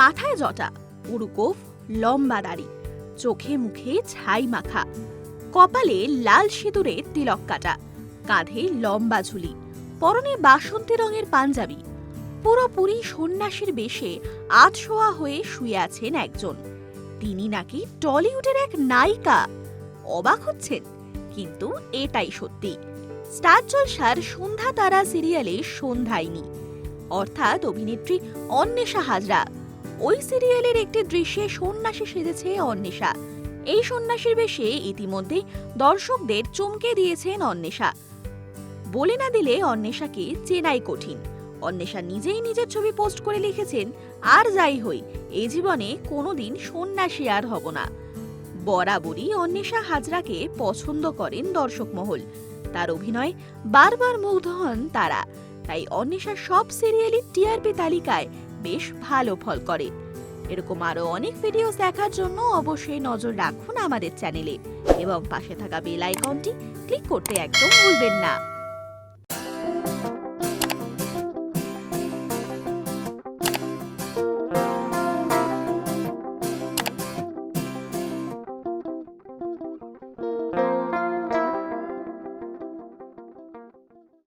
মাথায় জটা উড়ুকোফ লম্বা দাড়ি, চোখে মুখে ছাই মাখা, কপালে লাল সিঁদুরে তিলক কাটা, কাঁধে লম্বা ঝুলি, পরনে বাসন্তী রঙের পাঞ্জাবি, পুরোপুরি সন্ন্যাসীর বেশে আধশোয়া হয়ে শুয়ে আছেন একজন। তিনি নাকি টলিউডের এক নায়িকা। অবাক হচ্ছেন, কিন্তু এটাই সত্যি। স্টার জলসার সন্ধ্যা তারা সিরিয়ালে সন্ধ্যায়নি অর্থাৎ অভিনেত্রী অন্বেষা হাজরা। ওই সিরিয়ালের একটি দৃশ্যে সন্ন্যাসী সেজেছে অন্বেষা। এই সন্ন্যাসীর বেশে ইতিমধ্যে দর্শকদের চমকে দিয়েছেন অন্বেষা। বলে না দিলে অন্বেষাকে চেনাই কঠিন। অন্বেষা নিজেই নিজের ছবি পোস্ট করে লিখেছেন, আর যাই হই এই জীবনে কোনোদিন সন্ন্যাসী আর হব না। বরাবরই অন্বেষা হাজরাকে পছন্দ করেন দর্শক মহল। তার অভিনয় বারবার মুগ্ধ হন তারা। তাই অন্বেষা সব সিরিয়ালই টিআরপি তালিকায় বেশ ভালো ফল করে। এরকম আরও অনেক ভিডিও দেখার জন্য অবশ্যই নজর রাখুন আমাদের চ্যানেলে এবং পাশে থাকা বেল আইকনটি ক্লিক করতে একদম ভুলবেন না।